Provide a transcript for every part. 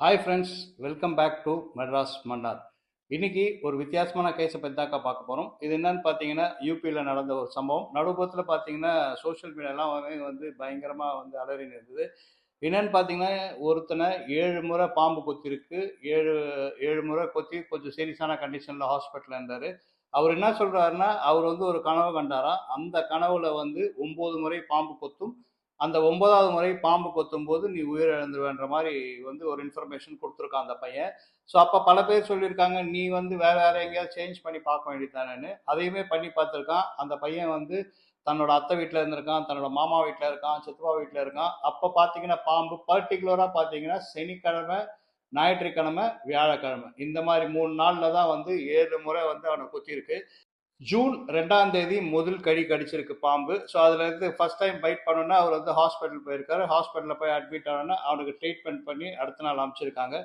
Hi friends welcome back to Madras Mannar இன்னைக்கு ஒரு வித்தியாசமான கேஸை பற்றி தாக்கா பார்க்க போகிறோம் இது என்னன்னு பார்த்தீங்கன்னா யூபியில் நடந்த ஒரு சம்பவம். நடுப்புறத்தில் பார்த்தீங்கன்னா சோஷியல் மீடியாலாம் வந்து வந்து பயங்கரமாக வந்து அலறி இருந்தது. என்னன்னு பார்த்தீங்கன்னா ஒருத்தனை ஏழு முறை பாம்பு கொத்திருக்கு. ஏழு ஏழு முறை கொத்தி கொஞ்சம் சீரியஸான கண்டிஷனில் ஹாஸ்பிட்டலில் இருந்தார். அவர் என்ன சொல்கிறாருன்னா அவர் வந்து ஒரு கனவு கண்டாராம். அந்த கனவுல வந்து ஒம்பது முறை பாம்பு கொத்தும் அந்த ஒன்பதாவது முறை பாம்பு கொத்தும் போது நீ உயிரிழந்துருவேன்ற மாதிரி வந்து ஒரு இன்ஃபர்மேஷன் கொடுத்துருக்கான் அந்த பையன். ஸோ அப்போ பல பேர் சொல்லியிருக்காங்க நீ வந்து வேற வேற எங்கேயாவது சேஞ்ச் பண்ணி பார்க்க வேண்டியதானேன்னு அதையுமே பண்ணி பார்த்துருக்கான். அந்த பையன் வந்து தன்னோட அத்தை வீட்டில் இருந்திருக்கான் தன்னோட மாமா வீட்டில் இருக்கான் சித்தப்பா வீட்டில் இருக்கான். அப்போ பார்த்தீங்கன்னா பாம்பு பர்டிகுலராக பார்த்தீங்கன்னா சனிக்கிழமை ஞாயிற்றுக்கிழமை வியாழக்கிழமை. இந்த மாதிரி மூணு நாளில் தான் வந்து ஏழு முறை வந்து அவனை குத்திருக்கு ஜூன் ரெண்டாம் தேதி முதல் கடி கடிச்சிருக்கு பாம்பு. ஸோ அதுல இருந்து ஃபர்ஸ்ட் டைம் பைட் பண்ணோன்னா அவர் வந்து ஹாஸ்பிட்டல் போயிருக்காரு. ஹாஸ்பிட்டலில் போய் அட்மிட் ஆனோன்னா அவனுக்கு ட்ரீட்மெண்ட் பண்ணி அடுத்த நாள் அமைச்சிருக்காங்க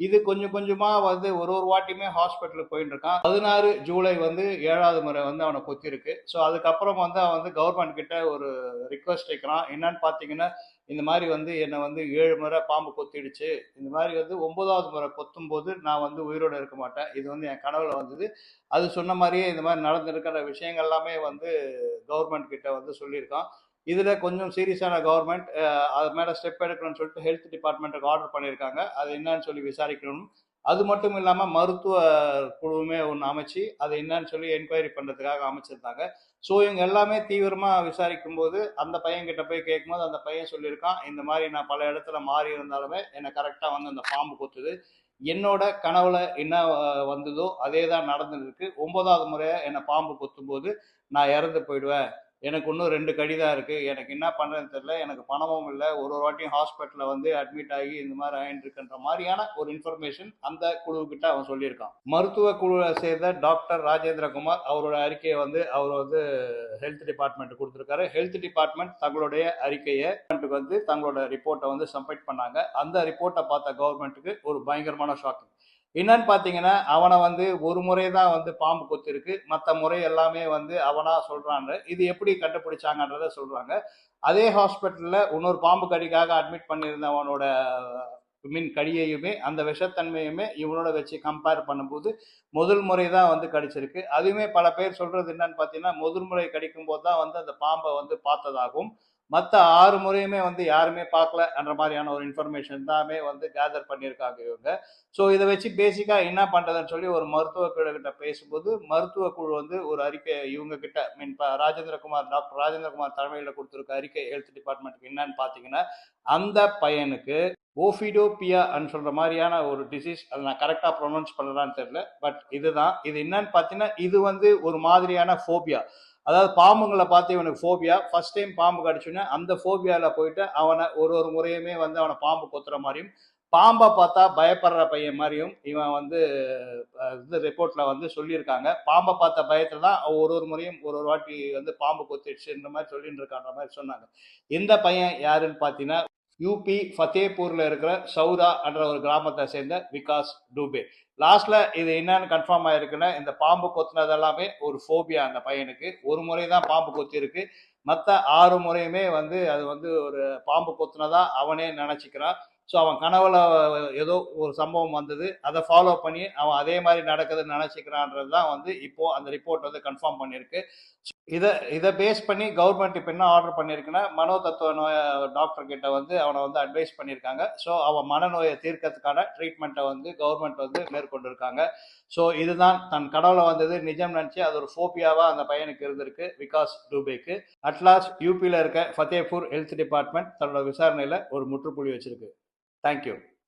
இது கொஞ்சம் கொஞ்சமா வந்து ஒரு ஒரு வாட்டியுமே ஹாஸ்பிட்டலுக்கு போயிட்டு இருக்கான். பதினாறு ஜூலை வந்து ஏழாவது முறை வந்து அவனை கொத்திருக்கு. ஸோ அதுக்கப்புறம் வந்து அவன் வந்து கவர்மெண்ட் கிட்ட ஒரு ரிக்வஸ்ட் வைக்கிறான் என்னன்னு பார்த்தீங்கன்னா இந்த மாதிரி வந்து என்னை வந்து ஏழு முறை பாம்பு கொத்திடுச்சு. இந்த மாதிரி வந்து ஒன்பதாவது முறை கொத்தும் போது நான் வந்து உயிரோடு இருக்க மாட்டேன். இது வந்து என் கனவுல வந்தது. அது சொன்ன மாதிரியே இந்த மாதிரி நடந்திருக்கிற விஷயங்கள் எல்லாமே வந்து கவர்மெண்ட் கிட்ட வந்து சொல்லியிருக்கான் இதில் கொஞ்சம் சீரியஸான கவர்மெண்ட் அது மேலே ஸ்டெப் எடுக்கணும்னு சொல்லிட்டு ஹெல்த் டிபார்ட்மெண்ட்டுக்கு ஆர்டர் பண்ணியிருக்காங்க. அது என்னன்னு சொல்லி விசாரிக்கணும். அது மட்டும் இல்லாமல் மருத்துவ குழுவுமே ஒன்று அமைச்சு அது என்னன்னு சொல்லி என்கொயரி பண்ணுறதுக்காக அமைச்சிருந்தாங்க. ஸோ இவங்க எல்லாமே தீவிரமாக விசாரிக்கும் போது அந்த பையன்கிட்ட போய் கேட்கும்போது அந்த பையன் சொல்லியிருக்கான் இந்த மாதிரி நான் பல இடத்துல மாறி இருந்தாலுமே என்னை கரெக்டாக வந்து அந்த பாம்பு கொத்துது. என்னோட கனவுல என்ன வந்ததோ அதே தான் நடந்துருக்கு ஒன்பதாவது முறையாக என்னை பாம்பு கொத்தும் போது நான் இறந்து போயிடுவேன். எனக்கு இன்னும் ரெண்டு கடி தான் எனக்கு என்ன பண்ணுறதுன்னு தெரியல. எனக்கு பணமும் இல்லை. ஒரு ஒரு வாட்டியும் ஹாஸ்பிட்டலில் வந்து அட்மிட் ஆகி இந்த மாதிரி ஆயின்ட்டுருக்குன்ற மாதிரியான ஒரு இன்ஃபர்மேஷன் அந்த குழுக்கிட்ட அவன் சொல்லியிருக்கான். மருத்துவ குழுவை சேர்ந்த டாக்டர் ராஜேந்திரகுமார் அவரோட அறிக்கையை வந்து அவர் வந்து ஹெல்த் டிபார்ட்மெண்ட் கொடுத்துருக்காரு. ஹெல்த் டிபார்ட்மெண்ட் தங்களுடைய அறிக்கையை வந்து தங்களோட ரிப்போர்ட்டை வந்து சப்மிட் பண்ணாங்க. அந்த ரிப்போர்ட்டை பார்த்த கவர்மெண்ட்டுக்கு ஒரு பயங்கரமான ஷாக்கிங் என்னன்னு பார்த்தீங்கன்னா அவனை வந்து ஒரு முறை தான் வந்து பாம்பு கொத்திருக்கு. மற்ற முறை எல்லாமே வந்து அவனா சொல்றாங்க. இது எப்படி கண்டுபிடிச்சாங்கன்றத சொல்றாங்க. அதே ஹாஸ்பிட்டலில் இன்னொரு பாம்பு கடிக்காக அட்மிட் பண்ணியிருந்தவனோட மின் கடியையுமே அந்த விஷத்தன்மையுமே இவனோட வச்சு கம்பேர் பண்ணும்போது முதல் முறை தான் வந்து கடிச்சிருக்கு. அதுவுமே பல பேர் சொல்றது என்னன்னு பார்த்தீங்கன்னா முதல் முறை கடிக்கும் போது தான் வந்து அந்த பாம்பை வந்து பார்த்ததாகும் மற்ற ஆறு முறையுமே வந்து யாருமே பார்க்கலன்ற மாதிரியான ஒரு இன்ஃபர்மேஷன் தாமே வந்து கேதர் பண்ணியிருக்காங்க இவங்க. ஸோ இதை வச்சு பேசிக்காக என்ன பண்ணுறதுன்னு சொல்லி ஒரு மருத்துவ குழு கிட்ட பேசும்போது மருத்துவ குழு வந்து ஒரு அறிக்கை இவங்க கிட்ட மீன் இப்போ ராஜேந்திரகுமார் டாக்டர் ராஜேந்திரகுமார் தலைமையில் கொடுத்துருக்க அறிக்கை ஹெல்த் டிபார்ட்மெண்ட்டுக்கு என்னன்னு பார்த்தீங்கன்னா அந்த பையனுக்கு ஓஃபிடோபியான்னு சொல்கிற மாதிரியான ஒரு டிசீஸ் அதை நான் கரெக்டாக ப்ரொனவுன்ஸ் பண்ணலான்னு தெரில பட் இதுதான். இது என்னன்னு பார்த்தீங்கன்னா இது வந்து ஒரு மாதிரியான ஃபோபியா அதாவது பாம்புங்களை பார்த்து இவனுக்கு ஃபோபியா ஃபர்ஸ்ட் டைம் பாம்பு கடிச்சோன்னே அந்த ஃபோபியாவில் போயிட்டு அவனை ஒரு ஒரு முறையுமே வந்து அவனை பாம்பு கொத்துற மாதிரியும் பாம்பை பார்த்தா பயப்படுற பையன் மாதிரியும் இவன் வந்து இது ரிப்போர்ட்டில் வந்து சொல்லியிருக்காங்க. பாம்பை பார்த்த பயத்தில் தான் ஒரு ஒரு முறையும் ஒரு ஒரு வாட்டி வந்து பாம்பு கொத்திடுச்சுன்ற மாதிரி சொல்லிட்டு இருக்கான்ற மாதிரி சொன்னாங்க. இந்த பையன் யாருன்னு பார்த்தீங்கன்னா யூபி ஃபத்தேபூரில் இருக்கிற சௌதா என்ற ஒரு கிராமத்தை சேர்ந்த விகாஸ் டூபே. லாஸ்ட்ல இது என்னன்னு கன்ஃபார்ம் ஆயிருக்குன்னா இந்த பாம்பு கொத்துனது எல்லாமே ஒரு ஃபோபியா அந்த பையனுக்கு. ஒரு முறை தான் பாம்பு கொத்தி இருக்கு மற்ற ஆறு முறையுமே வந்து அது வந்து ஒரு பாம்பு கொத்துனதா அவனே நினச்சிக்கிறான். ஸோ அவன் கனவுல ஏதோ ஒரு சம்பவம் வந்தது. அதை ஃபாலோ பண்ணி அவன் அதே மாதிரி நடக்குதுன்னு நினச்சிக்கிறான்றது தான் வந்து இப்போ அந்த ரிப்போர்ட் வந்து கன்ஃபார்ம் பண்ணியிருக்கு. இதை இதை பேஸ் பண்ணி கவர்மெண்ட் இப்போ என்ன ஆர்டர் பண்ணியிருக்குன்னா மனோ தத்துவ நோய டாக்டர் கிட்ட வந்து அவனை வந்து அட்வைஸ் பண்ணியிருக்காங்க. ஸோ அவன் மனநோயை தீர்க்கறதுக்கான ட்ரீட்மெண்ட்டை வந்து கவர்மெண்ட் வந்து மேற்கொண்டிருக்காங்க. ஸோ இதுதான் தன் கடவுளை வந்தது. நிஜம் நினச்சி அது ஒரு ஃபோபியாவாக அந்த பையனுக்கு இருந்திருக்கு விகாஸ் டூபேக்கு அட்லாஸ்ட் யூபியில் இருக்க ஃபத்தேபூர் ஹெல்த் டிபார்ட்மெண்ட் தன்னோட விசாரணையில் ஒரு முற்றுப்புள்ளி வச்சிருக்கு. Thank you.